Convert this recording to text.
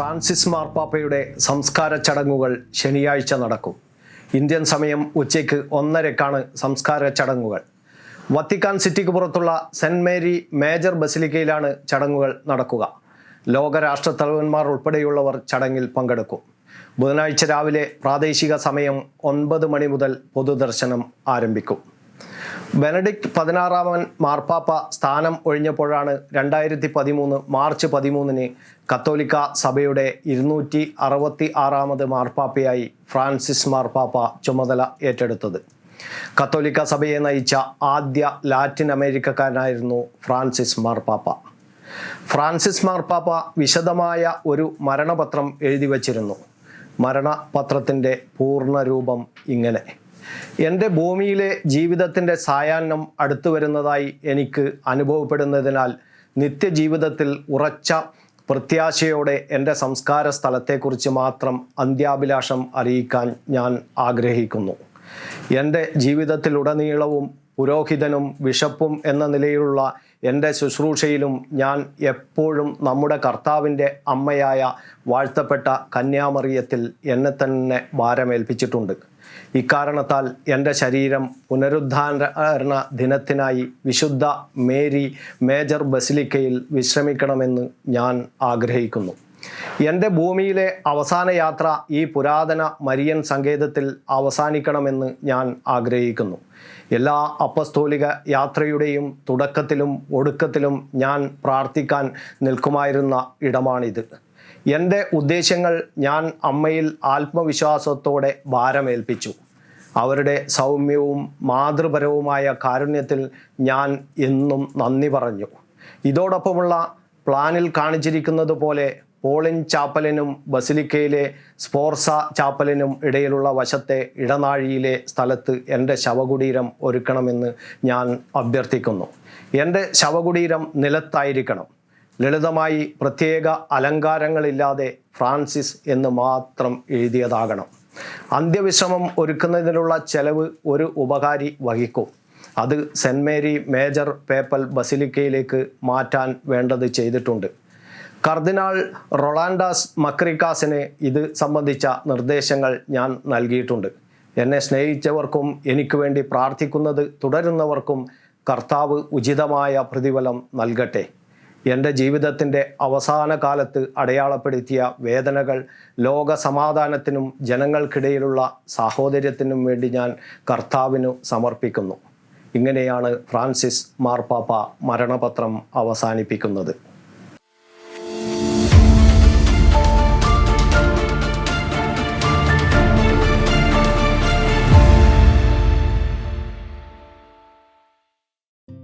Francis മാർപ്പാപ്പയുടെ സംസ്കാര ചടങ്ങുകൾ ശനിയാഴ്ച നടക്കും. ഇന്ത്യൻ സമയം ഉച്ചയ്ക്ക് ഒന്നരക്കാണ് സംസ്കാര ചടങ്ങുകൾ. വത്തിക്കാൻ സിറ്റിക്ക് പുറത്തുള്ള സെന്റ് മേരി മേജർ ബസിലിക്കയിലാണ് ചടങ്ങുകൾ നടക്കുക. ലോകരാഷ്ട്ര തലവന്മാർ ഉൾപ്പെടെയുള്ളവർ ചടങ്ങിൽ പങ്കെടുക്കും. ബുധനാഴ്ച രാവിലെ പ്രാദേശിക സമയം ഒൻപത് മണി മുതൽ പൊതുദർശനം ആരംഭിക്കും. ബെനഡിക്ട് പതിനാറാമൻ മാർപ്പാപ്പ സ്ഥാനം ഒഴിഞ്ഞപ്പോഴാണ് രണ്ടായിരത്തി പതിമൂന്ന് മാർച്ച് പതിമൂന്നിന് കത്തോലിക്ക സഭയുടെ ഇരുന്നൂറ്റി അറുപത്തി ആറാമത് മാർപ്പാപ്പയായി ഫ്രാൻസിസ് മാർപ്പാപ്പ ചുമതല ഏറ്റെടുത്തത്. കത്തോലിക്ക സഭയെ നയിച്ച ആദ്യ ലാറ്റിൻ അമേരിക്കക്കാരനായിരുന്നു ഫ്രാൻസിസ് മാർപ്പാപ്പ. ഫ്രാൻസിസ് മാർപ്പാപ്പ വിശദമായ ഒരു മരണപത്രം എഴുതി വച്ചിരുന്നു. മരണപത്രത്തിന്റെ പൂർണരൂപം ഇങ്ങനെ. എന്റെ ഭൂമിയിലെ ജീവിതത്തിന്റെ സായാഹ്നം അടുത്തു വരുന്നതായി എനിക്ക് അനുഭവപ്പെടുന്നതിനാൽ നിത്യജീവിതത്തിൽ ഉറച്ച പ്രത്യാശയോടെ എന്റെ സംസ്കാര സ്ഥലത്തെക്കുറിച്ച് മാത്രം അന്ത്യാഭിലാഷം അറിയിക്കാൻ ഞാൻ ആഗ്രഹിക്കുന്നു. എന്റെ ജീവിതത്തിലുടനീളവും പുരോഹിതനും ബിഷപ്പും എന്ന നിലയിലുള്ള എന്റെ ശുശ്രൂഷയിലും ഞാൻ എപ്പോഴും നമ്മുടെ കർത്താവിന്റെ അമ്മയായ വാഴ്ത്തപ്പെട്ട കന്യാമറിയത്തിൽ എന്നെ തന്നെ ഭാരമേൽപ്പിച്ചിട്ടുണ്ട്. ഇക്കാരണത്താൽ എന്റെ ശരീരം പുനരുദ്ധാരണ ദിനത്തിനായി വിശുദ്ധ മേരി മേജർ ബസിലിക്കയിൽ വിശ്രമിക്കണമെന്ന് ഞാൻ ആഗ്രഹിക്കുന്നു. എന്റെ ഭൂമിയിലെ അവസാന യാത്ര ഈ പുരാതന മരിയൻ സങ്കേതത്തിൽ അവസാനിക്കണമെന്ന് ഞാൻ ആഗ്രഹിക്കുന്നു. എല്ലാ അപ്പസ്തോലിക യാത്രയുടെയും തുടക്കത്തിലും ഒടുക്കത്തിലും ഞാൻ പ്രാർത്ഥിക്കാൻ നിൽക്കുമായിരുന്ന ഇടമാണിത്. എന്റെ ഉദ്ദേശങ്ങൾ ഞാൻ അമ്മയിൽ ആത്മവിശ്വാസത്തോടെ ഭാരമേൽപ്പിച്ചു. അവരുടെ സൗമ്യവും മാതൃപരവുമായ കാരുണ്യത്തിൽ ഞാൻ എന്നും നന്ദി പറഞ്ഞു. ഇതോടൊപ്പമുള്ള പ്ലാനിൽ കാണിച്ചിരിക്കുന്നത് പോലെ പോളിൻ ചാപ്പലിനും ബസിലിക്കയിലെ സ്പോർസ ചാപ്പലിനും ഇടയിലുള്ള വശത്തെ ഇടനാഴിയിലെ സ്ഥലത്ത് എന്റെ ശവകുടീരം ഒരുക്കണമെന്ന് ഞാൻ അഭ്യർത്ഥിക്കുന്നു. എന്റെ ശവകുടീരം നിലത്തായിരിക്കണം. ലളിതമായി പ്രത്യേക അലങ്കാരങ്ങളില്ലാതെ ഫ്രാൻസിസ് എന്ന് മാത്രം എഴുതിയതാകണം. അന്ത്യവിശ്രമം ഒരുക്കുന്നതിനുള്ള ചെലവ് ഒരു ഉപകാരി വഹിക്കും. അത് സെന്റ് മേരി മേജർ പേപ്പൽ ബസിലിക്കയിലേക്ക് മാറ്റാൻ വേണ്ടത് ചെയ്തിട്ടുണ്ട്. കർദിനാൾ റൊളാൻഡാസ് മക്രിക്കാസിന് ഇത് സംബന്ധിച്ച നിർദ്ദേശങ്ങൾ ഞാൻ നൽകിയിട്ടുണ്ട്. എന്നെ സ്നേഹിച്ചവർക്കും എനിക്ക് വേണ്ടി പ്രാർത്ഥിക്കുന്നത് തുടരുന്നവർക്കും കർത്താവ് ഉചിതമായ പ്രതിഫലം നൽകട്ടെ. എന്റെ ജീവിതത്തിന്റെ അവസാന കാലത്ത് അടയാളപ്പെടുത്തിയ വേദനകൾ ലോക സമാധാനത്തിനും ജനങ്ങൾക്കിടയിലുള്ള സാഹോദര്യത്തിനും വേണ്ടി ഞാൻ കർത്താവിനു സമർപ്പിക്കുന്നു. ഇങ്ങനെയാണ് ഫ്രാൻസിസ് മാർപ്പാപ്പ മരണപത്രം അവസാനിപ്പിക്കുന്നത്.